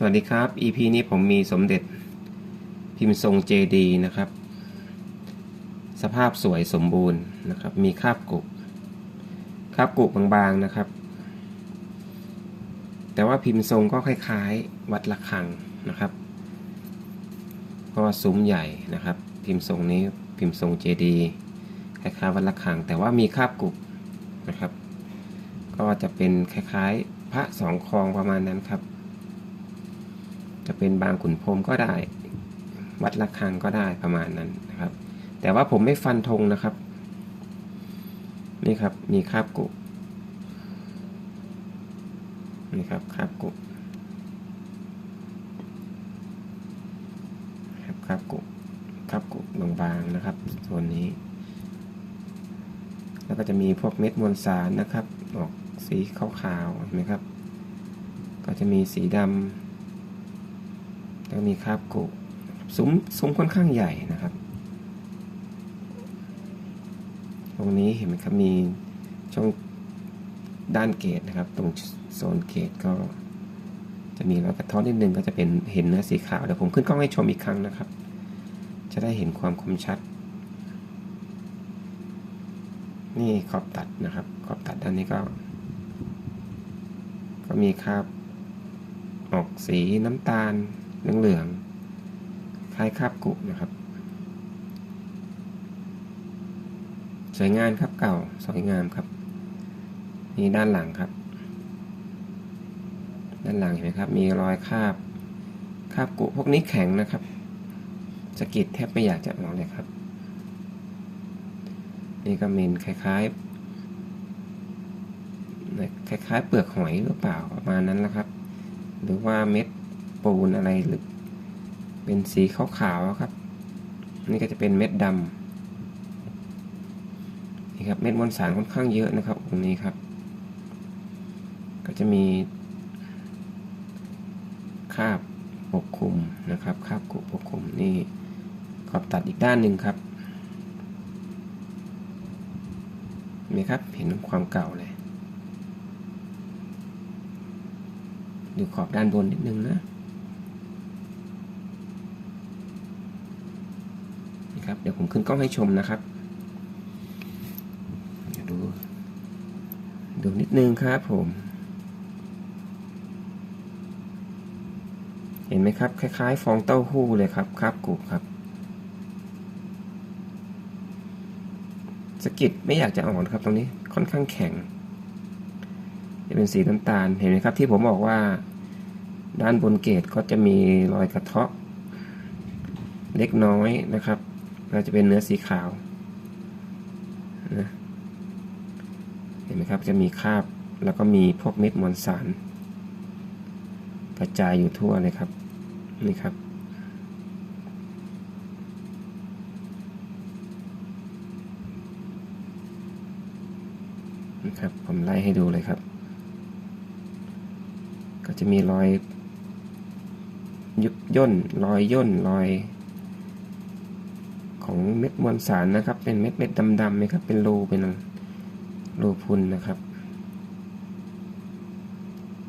สวัสดีครับ EP นี้ผมมีสมเด็จพิมพ์ทรงเจดีนะครับ สภาพสวยสมบูรณ์นะครับ มีคราบกุคราบกุบางๆนะครับ แต่ว่าพิมพ์ทรงก็คล้ายๆ วัดละคังนะครับ เพราะว่าซุ้มใหญ่นะครับ พิมพ์ทรงนี้พิมพ์ทรงเจดีคล้ายๆวัดละคัง แต่ว่ามีคราบกุนะครับ ก็จะเป็นคล้ายๆ พระสองคลองประมาณนั้นครับ จะเป็นบางขุนพรมก็ได้ วัดระฆังก็ได้ประมาณนั้นนะครับ แต่ว่าผมไม่ฟันธงนะครับ นี่ครับมีคราบกุนี่ครับคราบกุครับคราบกุคราบกุบางๆนะครับส่วนนี้ แล้วก็จะมีพวกเม็ดมวลสารนะครับ ออกสีขาวๆเห็นไหมครับ ก็จะมีสีดำ แล้วมีคราบกุซุ้มซุ้มค่อนข้างใหญ่นะครับ ตรงนี้เห็นไหมครับมีช่องด้านเกตนะครับ ตรงโซนเกตก็จะมีรอยกระท้อนนิดนึงก็จะเป็นเห็นเนื้อสีขาวเดี๋ยวผมขึ้นกล้องให้ชมอีกครั้งนะครับ จะได้เห็นความคมชัด นี่ขอบตัดนะครับ ขอบตัดด้านนี้ก็ ก็มีคราบออกสีน้ำตาล เหลืองๆคล้ายคราบกุนะครับ สวยงามครับเก่าสวยงามครับ นี่ด้านหลังครับ ด้านหลังเห็นไหมครับ มีรอยคราบคราบกุพวกนี้แข็งนะครับสกิดแทบไม่อยากจะออกเลยครับ นี่ก็เป็นคล้ายๆคล้ายๆ เปลือกหอยหรือเปล่าประมาณนั้นแหละครับ หรือว่าเม็ด ปูนอะไรหรือเป็นสีขาวๆครับ นี่ก็จะเป็นเม็ดดำนี่ครับเม็ดมวลสารค่อนข้างเยอะนะครับตรงนี้ครับ ก็จะมีคราบปกคลุมนะครับคราบกุปกคลุมนี่ขอบตัดอีกด้านหนึ่งครับเห็นไหมครับเห็นความเก่าเลยดูขอบด้านบนนิดนึงนะ ครับ เดี๋ยวผมขึ้นกล้องให้ชมนะครับดูดูนิดนึงครับผม เห็นไหมครับ คล้ายๆ ฟองเต้าหู้เลยครับครับกูครับสกิดไม่อยากจะอ่อนครับตรงนี้ค่อนข้างแข็ง จะเป็นสีน้ำตาลเห็นไหมครับที่ผมบอกว่า ด้านบนเกตก็จะมีรอยกระเทาะ เล็กน้อยนะครับ ก็จะเป็นเนื้อสีขาวนะเห็นไหมครับจะมีคราบแล้วก็มีพวกเม็ดมวลสารกระจายอยู่ทั่วเลยครับนี่ครับนะครับผมไล่ให้ดูเลยครับ ก็จะมีรอยยุบย่นรอยย่นรอย ของเม็ดมวลสารนะครับ เป็นเม็ดเม็ดดำๆไหมครับ เป็นรูเป็นรูพุนนะครับ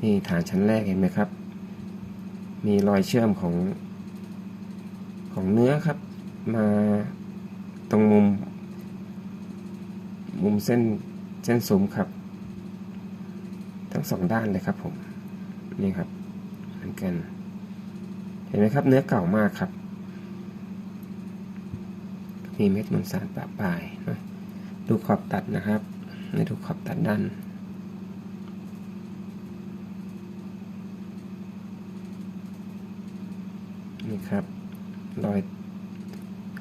นี่ฐานชั้นแรกเห็นไหมครับ มีรอยเชื่อมของของเนื้อครับ มาตรงมุม มุมเส้นเส้นสูงครับ ทั้งสองด้านเลยครับผม นี่ครับเหมือนกัน เห็นไหมครับเนื้อเก่ามากครับ มีเม็ดมวลสารปะปลายนะดูขอบตัดนะครับในดูขอบตัดด้านนี่ครับรอย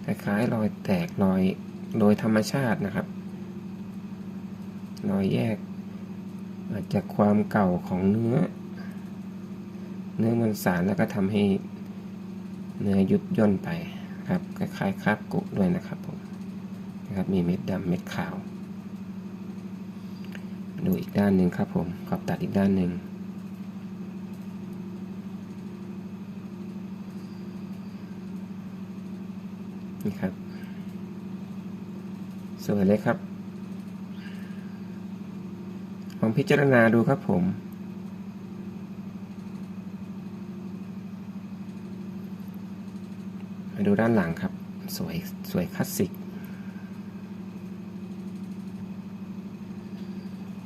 คล้ายๆรอยแตกรอยโดยธรรมชาตินะครับ รอยแยก อาจจะความเก่าของเนื้อ เนื้อมันสารแล้วก็ทำให้เนื้อยุดย่นไป ครับคล้ายๆคราบกุด้วยนะครับผมนะครับมีเม็ดดำเม็ดขาว ดูอีกด้านหนึ่งครับผมขอบตัดอีกด้านหนึ่งนี่ครับสวยเลยครับลองพิจารณาดูครับผม ดูด้านหลังครับ สวยสวยคลาสสิก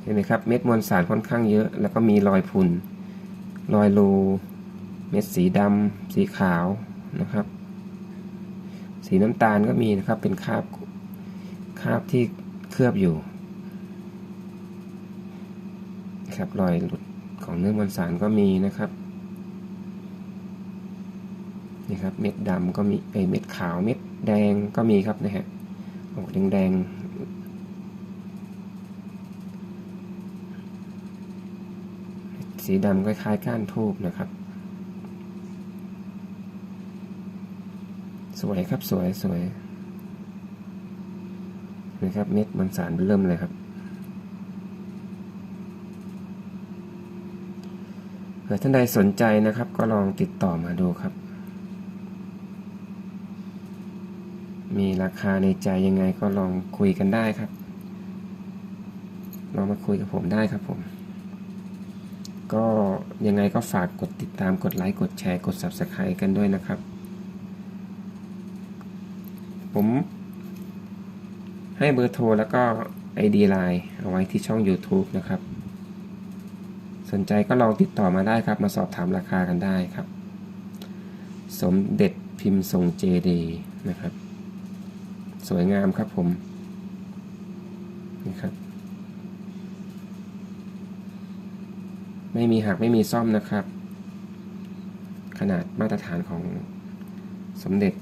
เห็นไหมครับ เม็ดมวลสารค่อนข้างเยอะ แล้วก็มีรอยพุนรอยรูเม็ดสีดำสีขาวนะครับ สีน้ำตาลก็มีนะครับเป็นคราบคราบที่เคลือบอยู่ครับรอยหลุดของเนื้อมวลสารก็มีนะครับ นี่ครับเม็ดดำก็มีไอเม็ดขาวเม็ดแดงก็มีครับนะฮะออกแดงแดงๆสีดำคล้ายๆก้านทูบนะครับ สวยครับสวยสวยนะครับเม็ดมันสารเริ่มเลยครับเผื่อท่านใดสนใจนะครับ ก็ลองติดต่อมาดูครับ มีราคาในใจยังไงก็ลองคุยกันได้ครับ ลองมาคุยกับผมได้ครับผม ก็ยังไงก็ฝากกดติดตามกดไลค์กดแชร์กด Subscribe กันด้วยนะครับ ผมให้เบอร์โทรแล้วก็ ID Line เอาไว้ที่ช่อง YouTube นะครับ สนใจก็ลองติดต่อมาได้ครับ มาสอบถามราคากันได้ครับ สมเด็จพิมพ์ทรงเจดีนะครับ สวยงามครับผม นี่ครับ ไม่มีหักไม่มีซ่อมนะครับ ขนาดมาตรฐานของสมเด็จ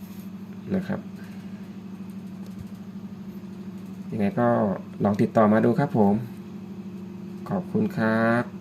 นะครับยังไงก็ลองติดต่อมาดูครับผม ขอบคุณครับ